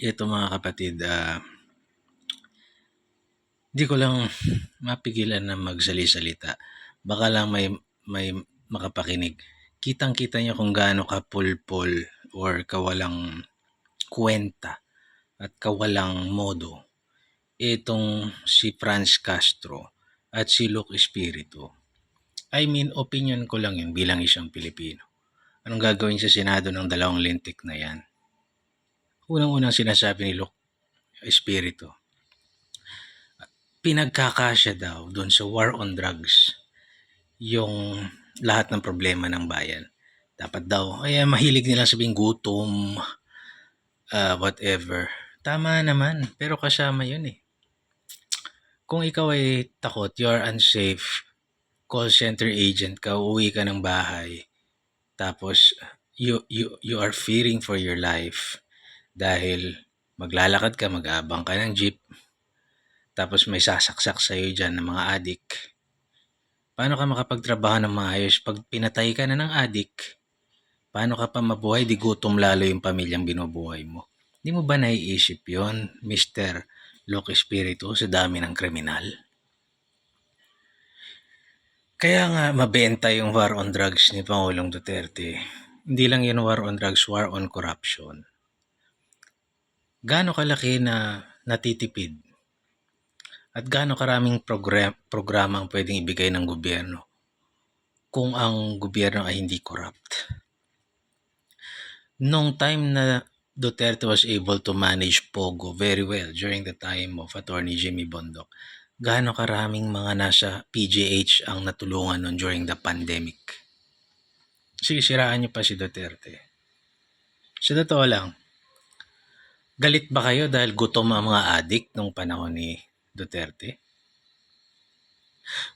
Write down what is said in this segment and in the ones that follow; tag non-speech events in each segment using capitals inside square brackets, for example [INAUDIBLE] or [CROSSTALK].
Ito mga kapatid, ah, di ko lang mapigilan na magsali-salita. Baka lang may may makapakinig. Kitang-kita niyo kung gaano ka pulpol or kawalang kwenta at kawalang modo itong si Franz Castro at si Luke Espiritu. I mean, opinion ko lang yun bilang isang Pilipino. Anong gagawin sa Senado ng dalawang lintik na yan? Unang-unang sinasabi ni Luke Espiritu, pinagkakasya daw doon sa war on drugs yung lahat ng problema ng bayan. Dapat daw, ay mahilig nila sabihin gutom, ah, whatever. Tama naman, pero kasama yun eh. Kung ikaw ay takot, you're unsafe, call center agent ka, uuwi ka ng bahay, tapos you, you, you are fearing for your life dahil maglalakad ka, mag-aabang ka ng jeep, tapos may sasaksak sa'yo dyan ng mga adik. Paano ka makapagtrabaho ng maayos pag pinatay ka na ng adik? Paano ka pa mabuhay? Di gutom lalo yung pamilyang binubuhay mo. Di mo ba naiisip yon Mr. Luke Espiritu, sa dami ng kriminal? Kaya nga mabenta yung war on drugs ni Pangulong Duterte. Hindi lang yun war on drugs, war on corruption. Gaano kalaki na natitipid at gaano karaming program, programa ang pwedeng ibigay ng gobyerno kung ang gobyerno ay hindi corrupt. Nung time na Duterte was able to manage Pogo very well during the time of Attorney Jimmy Bondoc, gaano karaming mga nasa PGH ang natulungan nun during the pandemic. Sige, siraan niyo pa si Duterte. Sa totoo lang, galit ba kayo dahil gutom ang mga adik nung panahon ni Duterte?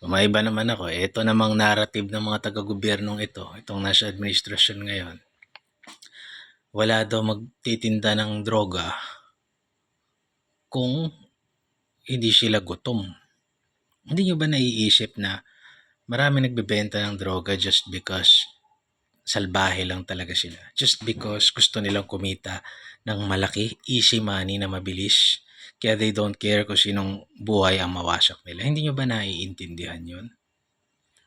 Umaiba naman ako. Ito namang narrative ng mga taga-gobyernong ito, itong nasa administrasyon ngayon. Wala daw magtitinda ng droga kung hindi sila gutom. Hindi nyo ba naiisip na marami nagbebenta ng droga just because salbahe lang talaga sila? Just because gusto nilang kumita ng malaki, easy money na mabilis. Kaya they don't care kung sinong buhay ang mawasak nila. Hindi nyo ba naiintindihan yun?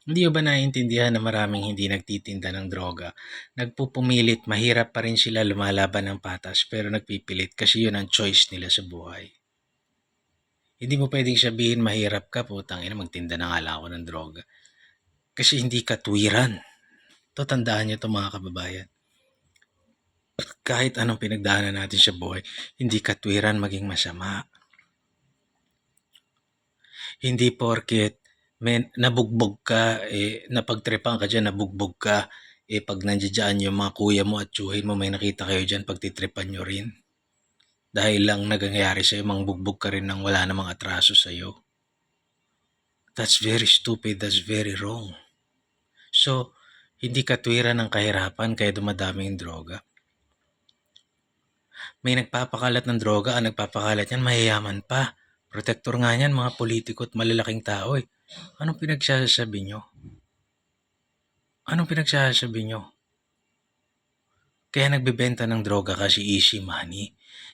Hindi ba naiintindihan na maraming hindi nagtitinda ng droga? Nagpupumilit, mahirap pa rin sila lumalaban ng patas pero nagpipilit kasi yun ang choice nila sa buhay. Hindi mo pwedeng sabihin mahirap ka, putang ina, magtinda na nga lang ako ng droga. Kasi hindi katwiran. To tandaan nyo to mga kababayan. [CLEARS THROAT] Kahit anong pinagdaanan natin sa buhay, hindi katwiran maging masama. Hindi porket may nabugbog ka, eh, napagtripan ka dyan, nabugbog ka, eh, pag nandiyan yung mga kuya mo at tsuhin mo, may nakita kayo dyan, pagtitripan nyo rin. Dahil lang nagangyari sa'yo, mangbugbog ka rin ng wala namang atraso sa'yo. That's very stupid, that's very wrong. So, hindi katwiran ng kahirapan kaya dumadami yung droga. May nagpapakalat ng droga, ang nagpapakalat yan, mayayaman pa. Protektor nga yan, mga politiko at malalaking tao eh. Anong pinagsasabi nyo? Anong pinagsasabi nyo? Kaya nagbebenta ng droga kasi easy money.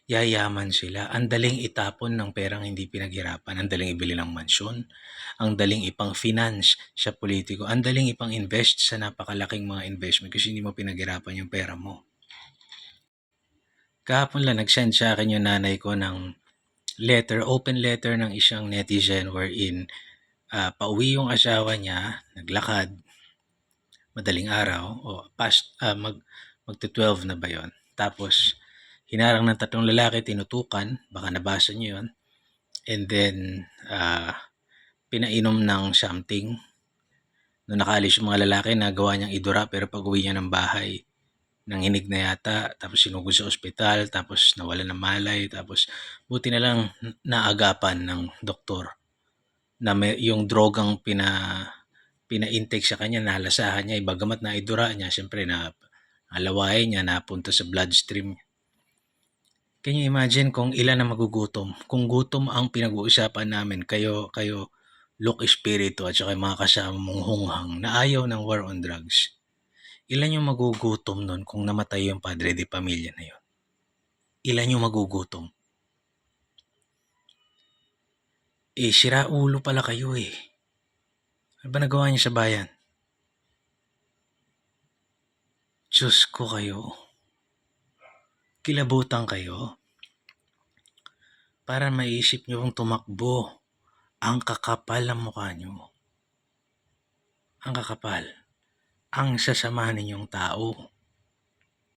Yayaman sila. Ang daling itapon ng perang hindi pinaghirapan. Ang daling ibili ng mansyon. Ang daling ipang finance sa politiko. Ang daling ipang invest sa napakalaking mga investment kasi hindi mo pinaghirapan yung pera mo. Kahapon lang nag-send sa akin yung nanay ko ng letter, open letter ng isang netizen wherein ah, pauwi yung asawa niya, naglakad, madaling araw, o past, ah, mag, magto-12 na ba yon Tapos, hinarang ng tatlong lalaki, tinutukan, baka nabasa niyo yon And then, ah, pinainom ng something. Nung nakaalis yung mga lalaki, nagawa niyang idura, pero pag uwi niya ng bahay, nanginig na yata, tapos sinugod sa ospital, tapos nawala ng malay, tapos buti na lang naagapan ng doktor na may, yung drogang pina pina-intake sa kanya, nalasahan niya, ibagamat na idura niya, siyempre na alawain niya, napunta sa bloodstream. Can you imagine kung ilan ang magugutom? Kung gutom ang pinag-uusapan namin, kayo, kayo, Look Espiritu at saka mga kasama mong hunghang na ayaw ng war on drugs. Ilan yung magugutom nun kung namatay yung padre de pamilya na yun? ilan yung magugutom? Eh, sira ulo pala kayo eh. Ano ba nagawa niyo sa bayan? Diyos ko kayo. Kilabutan kayo. Para maisip niyo kung tumakbo. Ang kakapal ng mukha niyo. Ang kakapal. Ang sasama ninyong tao.